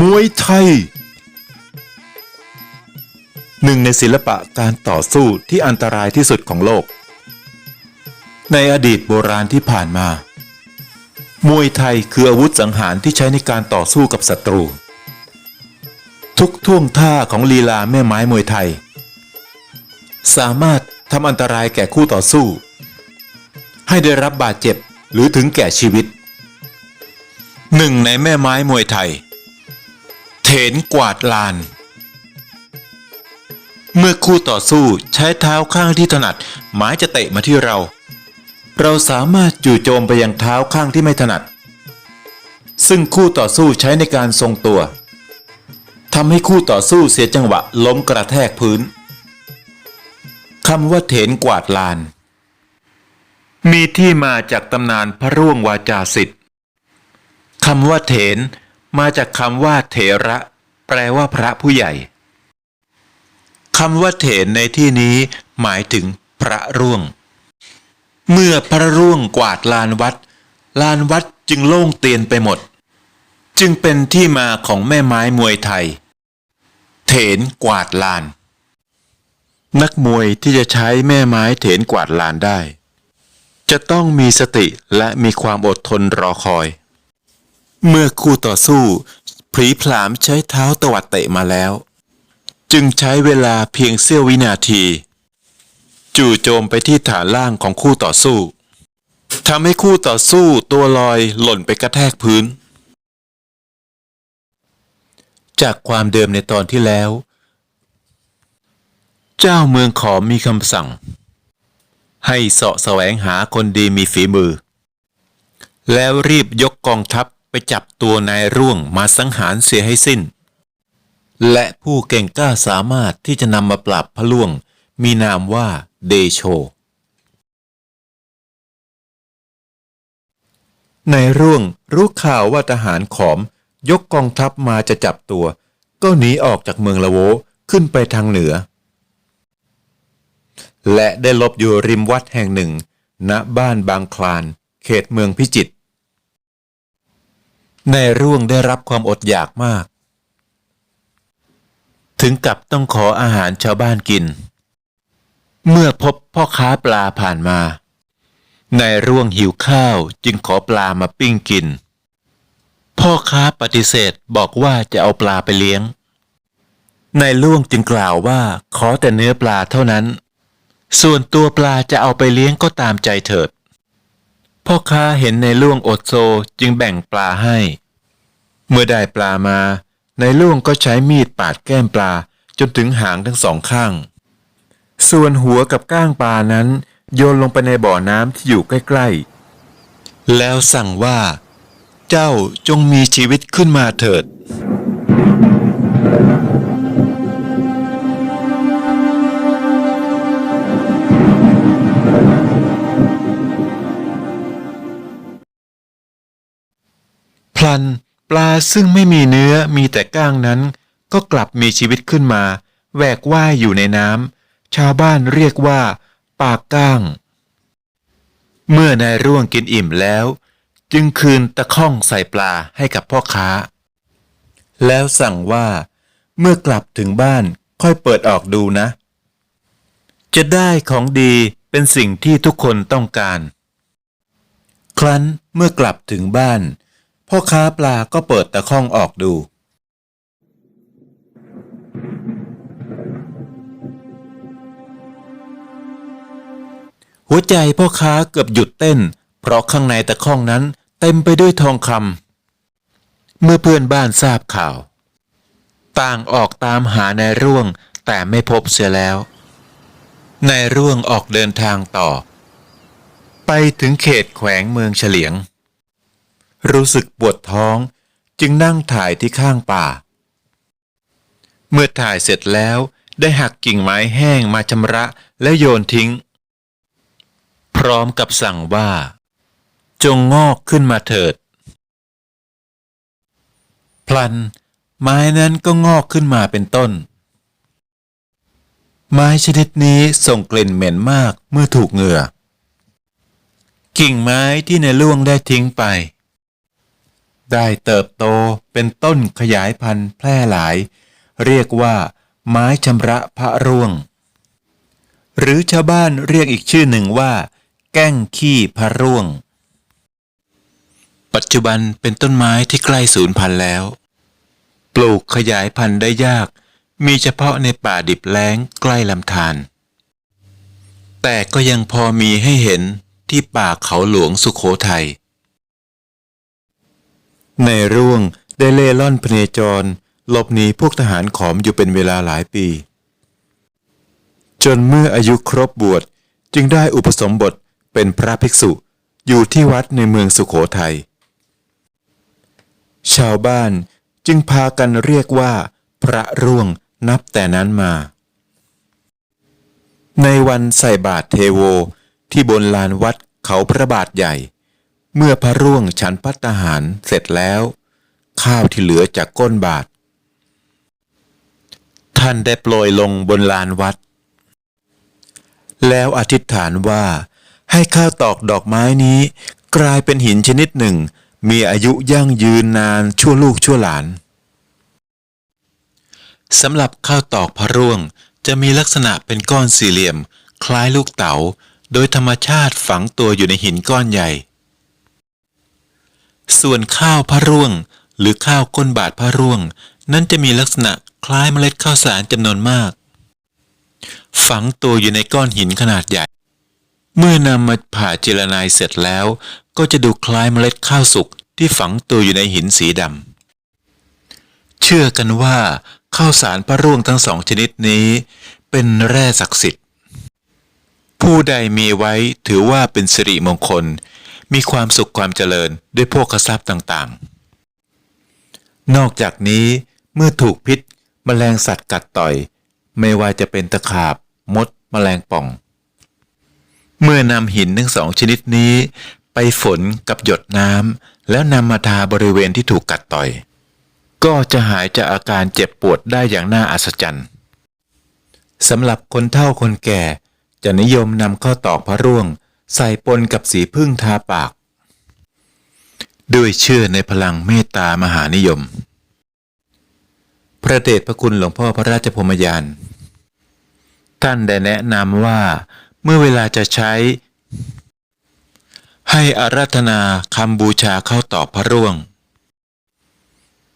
มวยไทย หนึ่งในศิลปะการต่อสู้ที่อันตรายที่สุดของโลก ในอดีตโบราณที่ผ่านมา มวยไทยคืออาวุธสังหารที่ใช้ในการต่อสู้กับศัตรู ทุกท่วงท่าของลีลาแม่ไม้มวยไทย สามารถทำอันตรายแก่คู่ต่อสู้ ให้ได้รับบาดเจ็บหรือถึงแก่ชีวิตหนึ่งในแม่ไม้มวยไทย เถนกวาดลาน เมื่อคู่ต่อสู้ใช้เท้าข้างที่ถนัดหมายจะเตะมาที่เรา เราสามารถจู่โจมไปยังเท้าข้างที่ไม่ถนัด ซึ่งคู่ต่อสู้ใช้ในการทรงตัวทำให้คู่ต่อสู้เสียจังหวะล้มกระแทกพื้นคำว่าเถนกวาดลาน มีที่มาจากตำนานพระร่วงวาจาสิทธิ์คำว่าเถน มาจากคำว่าเถระ แปลว่าพระผู้ใหญ่คำว่าเถนในที่นี้หมายถึงพระร่วง เมื่อพระร่วงกวาดลานวัด ลานวัดจึงโล่งเตียนไปหมด จึงเป็นที่มาของแม่ไม้มวยไทย เถนกวาดลาน นักมวยที่จะใช้แม่ไม้เถนกวาดลานได้ จะต้องมีสติและมีความอดทนรอคอย เมื่อคู่ต่อสู้ผลีผลามใช้เท้าตวัดเตะมาแล้ว จึงใช้เวลาเพียงเสี้ยววินาที จู่โจมไปที่ฐานล่างของคู่ต่อสู้ทำให้คู่ต่อสู้ตัวลอยหล่นไปกระแทกพื้น จากความเดิมในตอนที่แล้ว เจ้าเมืองขอมมีคำสั่ง ให้เสาะแสวงหาคนดีมีฝีมือ แล้วรีบยกกองทัพ ไปจับตัวนายร่วงมาสังหารเสียให้สิ้น และผู้เก่งกล้าสามารถที่จะนำมาปราบพระล่วง มีนามว่าเดโช นายร่วงรู้ข่าวว่าทหารขอม ยกกองทัพมาจะจับตัว ก็หนีออกจากเมืองละโวขึ้นไปทางเหนือ และได้หลบอยู่ริมวัดแห่งหนึ่ง ณบ้านบางคลาน เขตเมืองพิจิตร ในายร่วงได้รับความอดอยากมาก ถึงกับต้องขออาหารชาวบ้านกิน เมื่อพบพ่อค้าปลาผ่านมานายร่วงหิวข้าวจึงขอปลามาปิ้งกิน พ่อค้าปฏิเสธบอกว่าจะเอาปลาไปเลี้ยงนายร่วงจึงกล่าวว่าขอแต่เนื้อปลาเท่านั้น ส่วนตัวปลาจะเอาไปเลี้ยงก็ตามใจเถิด พ่อค้าเห็นในายร่วงอดโซจึงแบ่งปลาให้ เมื่อได้ปลามา ในายร่วงก็ใช้มีดปาดแก้มปลาจนถึงหางทั้งสองข้าง ส่วนหัวกับก้างปลานั้น โยนลงไปในบ่อน้ำที่อยู่ใกล้ๆ แล้วสั่งว่า เจ้าจงมีชีวิตขึ้นมาเถิด ปลาซึ่งไม่มีเนื้อมีแต่ก้างนั้น ก็กลับมีชีวิตขึ้นมาแหวกว่ายอยู่ในน้ำชาวบ้านเรียกว่าปากก้าง เมื่อนายร่วงกินอิ่มแล้ว จึงคืนตะข้องใส่ปลาให้กับพ่อค้า แล้วสั่งว่า เมื่อกลับถึงบ้านค่อยเปิดออกดูนะ จะได้ของดีเป็นสิ่งที่ทุกคนต้องการ ครั้นเมื่อกลับถึงบ้าน พ่อค้าปลาก็เปิดตะข้องออกดู หัวใจพ่อค้าเกือบหยุดเต้น เพราะข้างในตะข้องนั้นเต็มไปด้วยทองคำเมื่อเพื่อนบ้านทราบข่าว ต่างออกตามหานายร่วงแต่ไม่พบเสียแล้วนายร่วงออกเดินทางต่อ ไปถึงเขตแขวงเมืองเฉลียง รู้สึกปวดท้อง จึงนั่งถ่ายที่ข้างป่า เมื่อถ่ายเสร็จแล้วได้หักกิ่งไม้แห้งมาชำระแล้วโยนทิ้ง พร้อมกับสั่งว่า จงงอกขึ้นมาเถิด พลัน ไม้นั้นก็งอกขึ้นมาเป็นต้น ไม้ชนิดนี้ส่งกลิ่นเหม็นมากเมื่อถูกเหงื่อ กิ่งไม้ที่ในล่วงได้ทิ้งไป ได้เติบโตเป็นต้นขยายพันธุ์แพร่หลาย เรียกว่า ไม้ชำระพระร่วง หรือชาวบ้านเรียกอีกชื่อหนึ่งว่า แก้งขี้พระร่วง ปัจจุบันเป็นต้นไม้ที่ใกล้สูญพันธุ์แล้ว ปลูกขยายพันธุ์ได้ยาก มีเฉพาะในป่าดิบแล้งใกล้ลำธารแต่ก็ยังพอมีให้เห็นที่ป่าเขาหลวงสุขโขทัย ในร่วงได้เล่ล่อนพเนจรหลบหนีพวกทหารขอมอยู่เป็นเวลาหลายปี จนเมื่ออายุครบบวชจึงได้อุปสมบทเป็นพระภิกษุอยู่ที่วัดในเมืองสุขโขทัย ชาวบ้านจึงพากันเรียกว่า พระร่วงนับแต่นั้นมา ในวันใส่บาตรเทโวที่บนลานวัดเขาพระบาทใหญ่ เมื่อพระร่วงฉันพัตหารเสร็จแล้ว ข้าวที่เหลือจากก้นบาท ท่านได้โปรยลงบนลานวัด แล้วอธิษฐานว่าให้ข้าวตอกดอกไม้นี้ กลายเป็นหินชนิดหนึ่ง มีอายุยั่งยืนนานชั่วลูกชั่วหลานสำหรับข้าวตอกพระร่วงจะมีลักษณะเป็นก้อนสี่เหลี่ยม คล้ายลูกเต๋า โดยธรรมชาติฝังตัวอยู่ในหินก้อนใหญ่ ส่วนข้าวพระร่วง หรือข้าวก้นบาทพระร่วง นั้นจะมีลักษณะคล้ายเมล็ดข้าวสารจำนวนมาก ฝังตัวอยู่ในก้อนหินขนาดใหญ่ เมื่อนำมาผ่าเจรนายเสร็จแล้ว ก็จะดูคล้ายเมล็ดข้าวสุกที่ฝังตัวอยู่ในหินสีดำเชื่อกันว่าข้าวสารพระร่วงทั้งสองชนิดนี้ เป็นแร่ศักดิ์สิทธิ์ ผู้ใดมีไว้ถือว่าเป็นสิริมงคล มีความสุขความเจริญด้วยพวกทรัพย์ต่างๆ นอกจากนี้เมื่อถูกพิษมแมลงสัตว์กัดต่อย ไม่ว่าจะเป็นตะขาบ มดแมลงป่อง เมื่อนำหินทั้งสองชนิดนี้ ไปฝนกับหยดน้ำแล้วนำมาทาบริเวณที่ถูกกัดต่อย ก็จะหายจากอาการเจ็บปวดได้อย่างน่าอัศจรรย์สำหรับคนเฒ่าคนแก่จะนิยมนำข้าวตอกพระร่วง ใส่ปนกับสีพึ่งทาปาก ด้วยเชื่อในพลังเมตตามหานิยม พระเดชพระคุณหลวงพ่อพระราชพมยาน ท่านได้แนะนำว่าเมื่อเวลาจะใช้ ให้อารัธนาคำบูชาเข้าตอกพระร่วง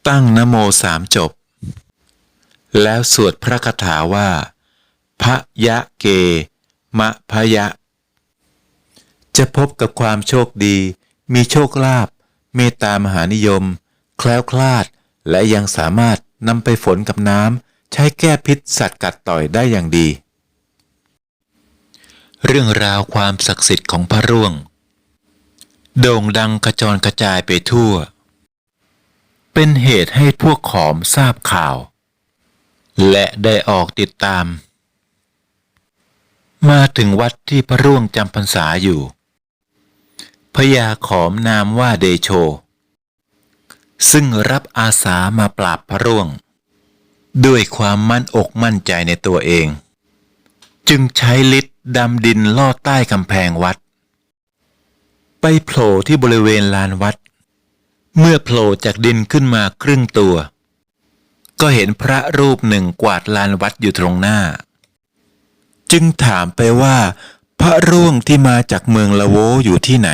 ตั้งนโมสามจบ แล้วสวดพระคาถาว่า พระยะเก มะพะยะ จะพบกับความโชคดี มีโชคลาภเมตตามหานิยม แคล้วคลาด และยังสามารถนำไปฝนกับน้ำใช้แก้พิษสัตว์กัดต่อยได้อย่างดี เรื่องราวความศักดิ์สิทธิ์ของพระร่วง โด่งดังกระจรกระจายไปทั่ว เป็นเหตุให้พวกขอมทราบข่าว และได้ออกติดตาม มาถึงวัดที่พระร่วงจำพรรษาอยู่ พญาขอมนามว่าเดโช ซึ่งรับอาสามาปราบพระร่วง ด้วยความมั่นอกมั่นใจในตัวเอง จึงใช้ฤทธิ์ดำดินลอดใต้กำแพงวัด ไปโผล่ที่บริเวณลานวัด เมื่อโผล่จากดินขึ้นมาครึ่งตัว ก็เห็นพระรูปหนึ่งกวาดลานวัดอยู่ตรงหน้า จึงถามไปว่าพระร่วงที่มาจากเมืองละโวอยู่ที่ไหน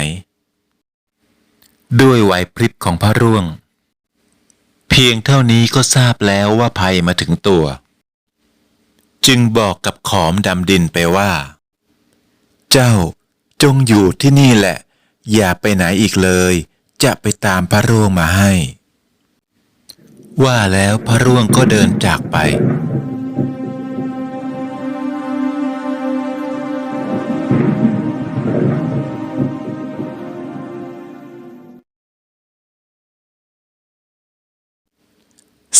ด้วยไหวพริบของพระร่วง เพียงเท่านี้ก็ทราบแล้วว่าภัยมาถึงตัว จึงบอกกับขอมดำดินไปว่า เจ้าจงอยู่ที่นี่แหละ อย่าไปไหนอีกเลย จะไปตามพระร่วงมาให้ ว่าแล้วพระร่วงก็เดินจากไป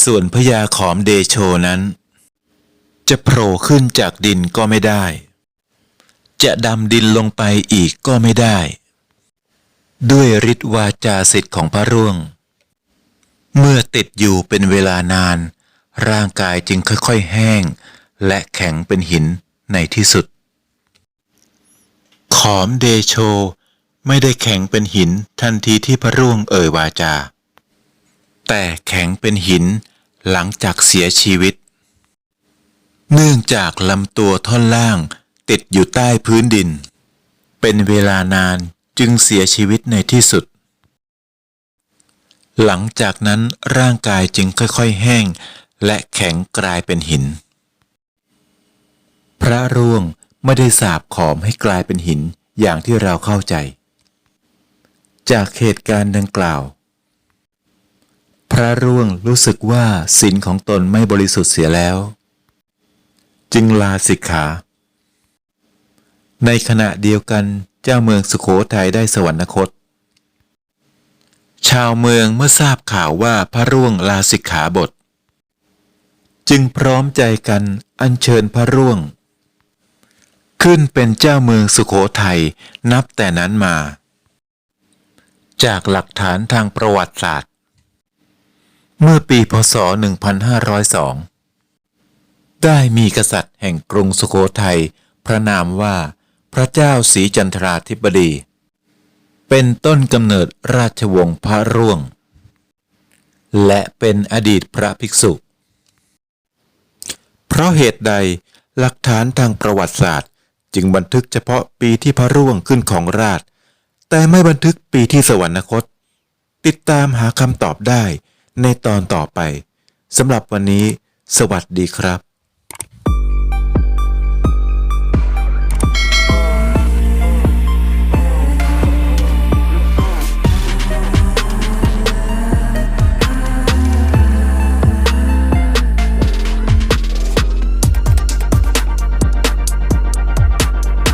ส่วนพญาขอมเดโชนั้น จะโผล่ขึ้นจากดินก็ไม่ได้ จะดำดินลงไปอีกก็ไม่ได้ ด้วยฤทธิวาจาสิทธิ์ของพระร่วง เมื่อติดอยู่เป็นเวลานาน ร่างกายจึงค่อยๆแห้ง และแข็งเป็นหินในที่สุด ขอมเดโชไม่ได้แข็งเป็นหินทันทีที่พระร่วงเอ่ยวาจา แต่แข็งเป็นหิน หลังจากเสียชีวิต เนื่องจากลำตัวท่อนล่างติดอยู่ใต้พื้นดิน เป็นเวลานานจึงเสียชีวิตในที่สุด หลังจากนั้นร่างกายจึงค่อยๆแห้ง และแข็งกลายเป็นหิน พระร่วงไม่ได้สาบขอมให้กลายเป็นหินอย่างที่เราเข้าใจ จากเหตุการณ์ดังกล่าว พระร่วงรู้สึกว่าศีลของตนไม่บริสุทธิ์เสียแล้ว จึงลาสิกขา ในขณะเดียวกันเจ้าเมืองสุโขทัยได้สวรรคต ชาวเมืองเมื่อทราบข่าวว่าพระร่วงลาสิกขาบท จึงพร้อมใจกันอัญเชิญพระร่วง ขึ้นเป็นเจ้าเมืองสุโขทัยนับแต่นั้นมา จากหลักฐานทางประวัติศาสตร์ เมื่อปีพศ 1502 ได้มีกษัตริย์แห่งกรุงสุโขทัยพระนามว่าพระเจ้าศรีจันทราธิบดี เป็นต้นกำเนิดราชวงศ์พระร่วง และเป็นอดีตพระภิกษุ เพราะเหตุใดหลักฐานทางประวัติศาสตร์ จึงบันทึกเฉพาะปีที่พระร่วงขึ้นของราช แต่ไม่บันทึกปีที่สวรรคต ติดตามหาคำตอบได้ ในตอนต่อไปสำหรับวันนี้ สวัสดีครับ